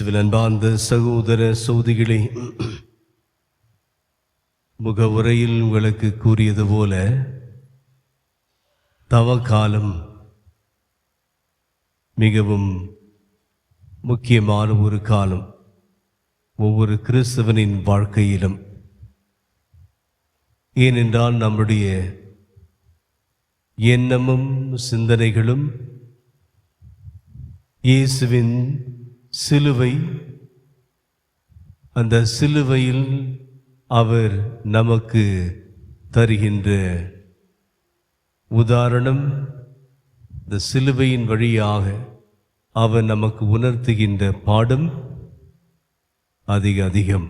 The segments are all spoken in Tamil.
இயேசுவின் அன்பார்ந்த சகோதர சோதிகளே முகவுரையில் உங்களுக்கு கூறியது போல தவக்காலம் மிகவும் முக்கியமான ஒரு காலம் ஒவ்வொரு கிறிஸ்தவனின் வாழ்க்கையிலும். ஏனென்றால் நம்முடைய எண்ணமும் சிந்தனைகளும் இயேசுவின் சிலுவை. அந்த சிலுவையில் அவர் நமக்கு தருகின்ற உதாரணம் இந்த சிலுவையின் வழியாக அவர் நமக்கு உணர்த்துகின்ற பாடம் அதிக அதிகம்.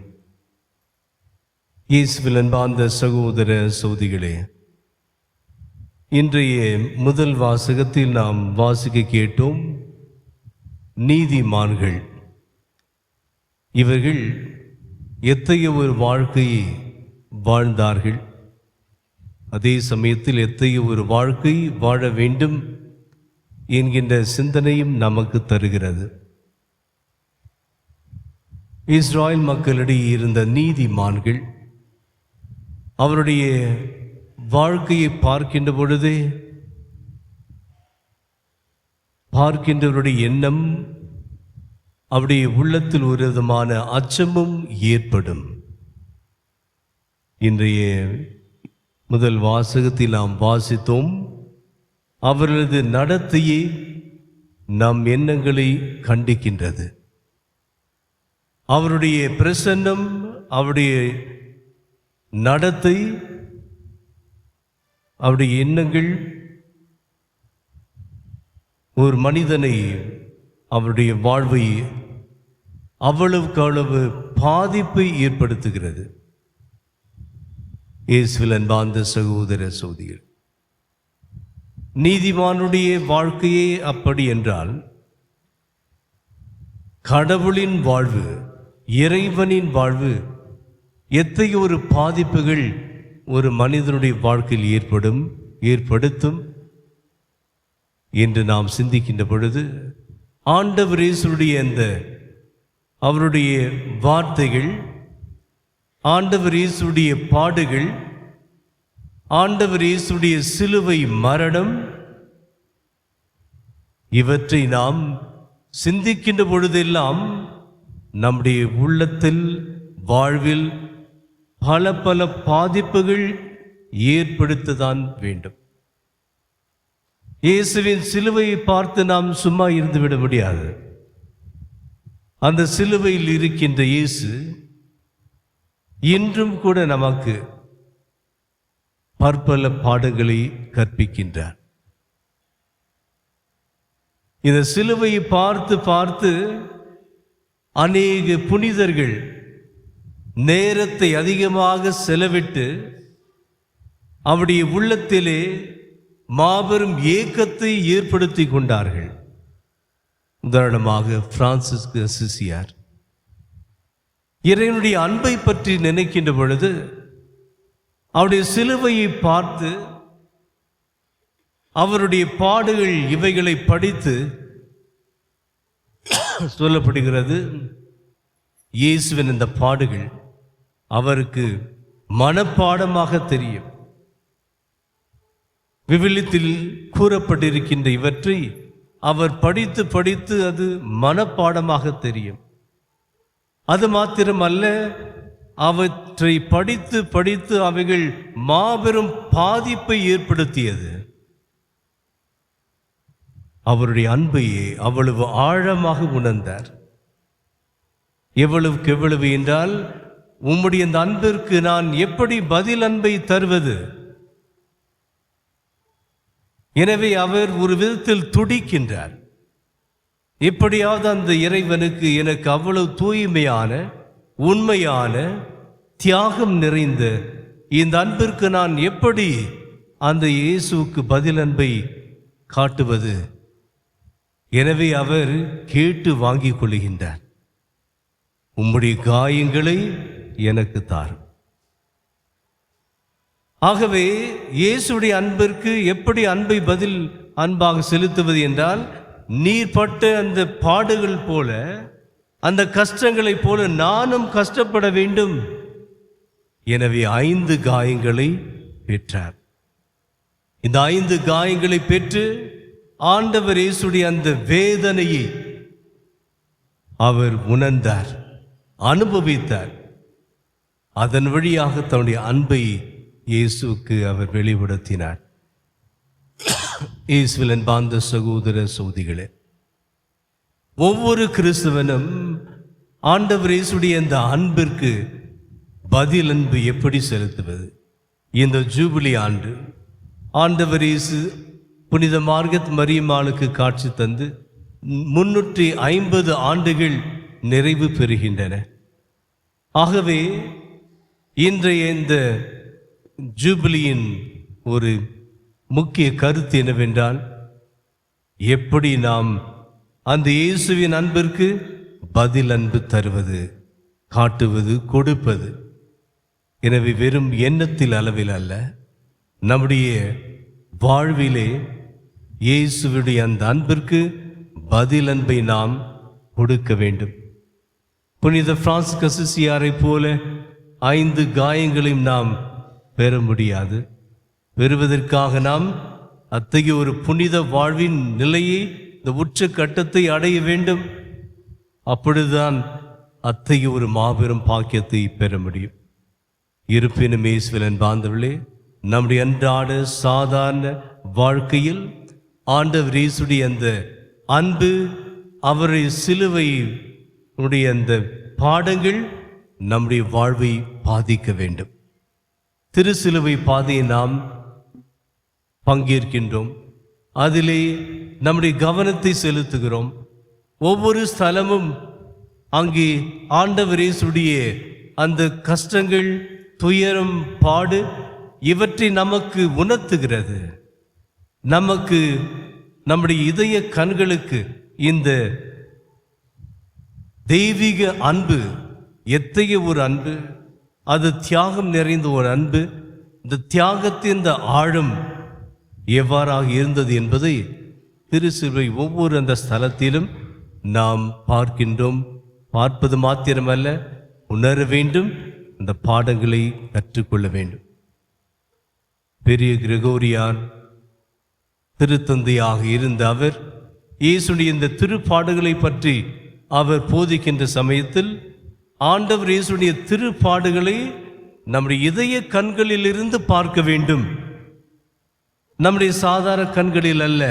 இயேசுவில் அன்பார்ந்த சகோதர சௌதிகளே இன்றைய முதல் வாசகத்தில் நாம் வாசிக்க கேட்டோம் நீதிமான்கள். இவர்கள் எத்தகைய ஒரு வாழ்க்கையை வாழ்ந்தார்கள்? அதே சமயத்தில் எத்தகைய ஒரு வாழ்க்கை வாழ வேண்டும் என்கின்ற சிந்தனையும் நமக்கு தருகிறது. இஸ்ராயல் மக்களிடையே இருந்த நீதிமான்கள் அவருடைய வாழ்க்கையை பார்க்கின்ற பொழுதே பார்க்கின்றவருடைய எண்ணம் அவருடைய உள்ளத்தில் ஒரு விதமான அச்சமும் ஏற்படும். இன்றைய முதல் வாசகத்தில் நாம் வாசித்தோம் அவர்களது நடத்தையே நம் எண்ணங்களை கண்டிக்கின்றது. அவருடைய பிரசன்னம் அவருடைய நடத்தை அவருடைய எண்ணங்கள் ஒரு மனிதனை அவருடைய வாழ்வை அவ்வளவுக்கு அவ்வளவு பாதிப்பை ஏற்படுத்துகிறது. இயேசுவில் அன்பார்ந்த சகோதர சோதிகள் நீதிமானுடைய வாழ்க்கையே அப்படி என்றால் கடவுளின் வாழ்வு இறைவனின் வாழ்வு எத்தகைய ஒரு பாதிப்புகள் ஒரு மனிதனுடைய வாழ்க்கையில் ஏற்படும் ஏற்படுத்தும்? என்று நாம் சிந்திக்கின்ற பொழுது ஆண்டவர் இயேசுடைய அந்த அவருடைய வார்த்தைகள் ஆண்டவர் இயேசுடைய பாடுகள் ஆண்டவர் இயேசுடைய சிலுவை மரணம் இவற்றை நாம் சிந்திக்கின்ற பொழுதெல்லாம் நம்முடைய உள்ளத்தில் வாழ்வில் பல பல பாதிப்புகள் ஏற்படுத்ததான் வேண்டும். இயேசுவின் சிலுவையை பார்த்து நாம் சும்மா இருந்துவிட முடியாது. அந்த சிலுவையில் இருக்கின்ற இயேசு இன்றும் கூட நமக்கு பற்பல பாடங்களை கற்பிக்கின்றார். இந்த சிலுவையை பார்த்து பார்த்து அநேக புனிதர்கள் நேரத்தை அதிகமாக செலவிட்டு அவருடைய உள்ளத்திலே மாபெரும் ஏக்கத்தை ஏற்படுத்தி கொண்டார்கள். உதாரணமாக பிரான்சிஸ் அசிசியார் இறைவனுடைய அன்பை பற்றி நினைக்கின்ற பொழுது அவருடைய சிலுவையை பார்த்து அவருடைய பாடுகள் இவைகளை படித்து சொல்லப்படுகிறது இயேசுவின் இந்த பாடுகள் அவருக்கு மனப்பாடமாக தெரியும். விவிலியத்தில் கூறப்பட்டிருக்கின்ற இவற்றை அவர் படித்து படித்து அது மனப்பாடமாக தெரியும். அது மாத்திரமல்ல அவற்றை படித்து படித்து அவைகள் மாபெரும் பாதிப்பை ஏற்படுத்தியது. அவருடைய அன்பையே அவ்வளவு ஆழமாக உணர்ந்தார். எவ்வளவுக்கு எவ்வளவு என்றால் உம்முடைய இந்த அன்பிற்கு நான் எப்படி பதில் அன்பை தருவது? எனவே அவர் ஒரு விதத்தில் துடிக்கின்றார். எப்படியாவது அந்த இறைவனுக்கு எனக்கு அவ்வளவு தூய்மையான உண்மையான தியாகம் நிறைந்த இந்த அன்பிற்கு நான் எப்படி அந்த இயேசுவுக்கு பதில் அன்பை காட்டுவது? எனவே அவர் கேட்டு வாங்கிக் கொள்கின்றார். உம்முடைய காயங்களை எனக்கு தாரும். ஆகவே இயேசுடைய அன்பிற்கு எப்படி அன்பை பதில் அன்பாக செலுத்துவது என்றால் நீர் பட்ட அந்த பாடுகள் போல அந்த கஷ்டங்களைப் போல நானும் கஷ்டப்பட வேண்டும். எனவே ஐந்து காயங்களை பெற்றார். இந்த ஐந்து காயங்களை பெற்று ஆண்டவர் இயேசுடைய அந்த வேதனையை அவர் உணர்ந்தார் அனுபவித்தார். அதன் வழியாக தன்னுடைய அன்பை இயேசுவுக்கு அவர் வெளிப்படுத்தினார். இயேசுவில் அன்பார்ந்த சகோதர சௌதிகளே ஒவ்வொரு கிறிஸ்தவனும் ஆண்டவர் இயேசுடைய அந்த அன்பிற்கு பதில் அன்பு எப்படி செலுத்துவது? இந்த ஜூபிலி ஆண்டு ஆண்டவர் இயேசு புனித மார்கத் மரியம்மாளுக்கு காட்சி தந்து முன்னூற்றி ஐம்பது ஆண்டுகள் நிறைவு பெறுகின்றன. ஆகவே இன்றைய இந்த ஜூபிலியின் ஒரு முக்கிய கருத்து என்னவென்றால் எப்படி நாம் அந்த இயேசுவின் அன்பிற்கு பதில் அன்பு தருவது காட்டுவது கொடுப்பது? எனவே வெறும் எண்ணத்தில் அளவில் அல்ல நம்முடைய வாழ்விலே இயேசுவுடைய அந்த அன்பிற்கு பதில் அன்பை நாம் கொடுக்க வேண்டும். புனித பிரான்ஸ் கசிசியாரை போல ஐந்து காயங்களையும் நாம் பெற முடியாது. பெறுவதற்காக நாம் அத்தகைய ஒரு புனித வாழ்வின் நிலையை இந்த உச்ச கட்டத்தை அடைய வேண்டும். அப்பொழுதுதான் அத்தகைய ஒரு மாபெரும் பாக்கியத்தை பெற முடியும். இருப்பினும் ஈஸ்வரன் பாந்தவர்களே நம்முடைய அன்றாட சாதாரண வாழ்க்கையில் ஆண்டவர் இயேசுடைய அந்த அன்பு அவருடைய சிலுவை உடைய அந்த பாடங்கள் நம்முடைய வாழ்வை பாதிக்க வேண்டும். திருசிலுவை பாதையை நாம் பங்கேற்கின்றோம். அதிலே நம்முடைய கவனத்தை செலுத்துகிறோம். ஒவ்வொரு ஸ்தலமும் அங்கே ஆண்டவர் இயேசுடைய அந்த கஷ்டங்கள் துயரம் பாடு இவற்றை நமக்கு உணர்த்துகிறது. நமக்கு நம்முடைய இதய கண்களுக்கு இந்த தெய்வீக அன்பு எத்தகைய ஒரு அன்பு? அது தியாகம் நிறைந்த ஒரு அன்பு. இந்த தியாகத்தின் இந்த ஆழம் எவ்வாறாக இருந்தது என்பதை திருச்சிலுவை ஒவ்வொரு அந்த ஸ்தலத்திலும் நாம் பார்க்கின்றோம். பார்ப்பது மாத்திரமல்ல உணர வேண்டும் அந்த பாடங்களை கற்றுக்கொள்ள வேண்டும். பெரிய கிரகோரியார் திருத்தந்தையாக இருந்த அவர் இயேசுடைய இந்த திருப்பாடுகளை பற்றி அவர் போதிக்கின்ற சமயத்தில் ஆண்டவர் இயேசுடைய திருப்பாடுகளை நம்முடைய இதய கண்களிலிருந்து பார்க்க வேண்டும். நம்முடைய சாதாரண கண்களில் அல்ல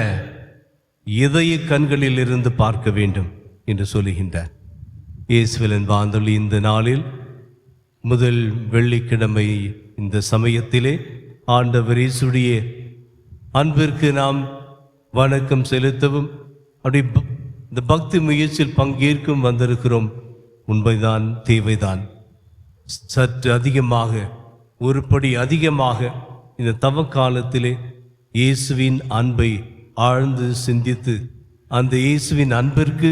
இதய கண்களில் இருந்து பார்க்க வேண்டும் என்று சொல்லுகின்றார். இயேசுவலன் வாந்தொலி இந்த நாளில் முதல் வெள்ளிக்கிழமை இந்த சமயத்திலே ஆண்டவர் இயேசுடைய அன்பிற்கு நாம் வணக்கம் செலுத்தவும் அப்படி இந்த பக்தி முயற்சியில் பங்கேற்கும் வந்திருக்கிறோம். உண்மைதான் தேவைதான் சற்று அதிகமாக ஒருபடி அதிகமாக இந்த தவ காலத்திலே இயேசுவின் அன்பை ஆழ்ந்து சிந்தித்து அந்த இயேசுவின் அன்பிற்கு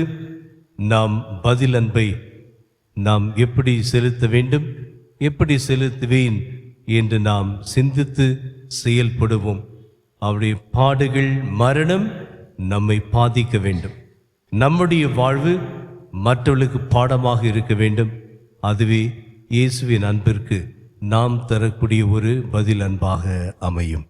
நாம் பதில் அன்பை நாம் எப்படி செலுத்த வேண்டும் எப்படி செலுத்துவேன் என்று நாம் சிந்தித்து செயல்படுவோம். அவருடைய பாடுகள் மரணம் நம்மை பாதிக்க வேண்டும். நம்முடைய வாழ்வு மற்றவர்களுக்கு பாடமாக இருக்க வேண்டும். அதுவே இயேசுவின் அன்பிற்கு நாம் தரக்கூடிய ஒரு பதில் அன்பாக அமையும்.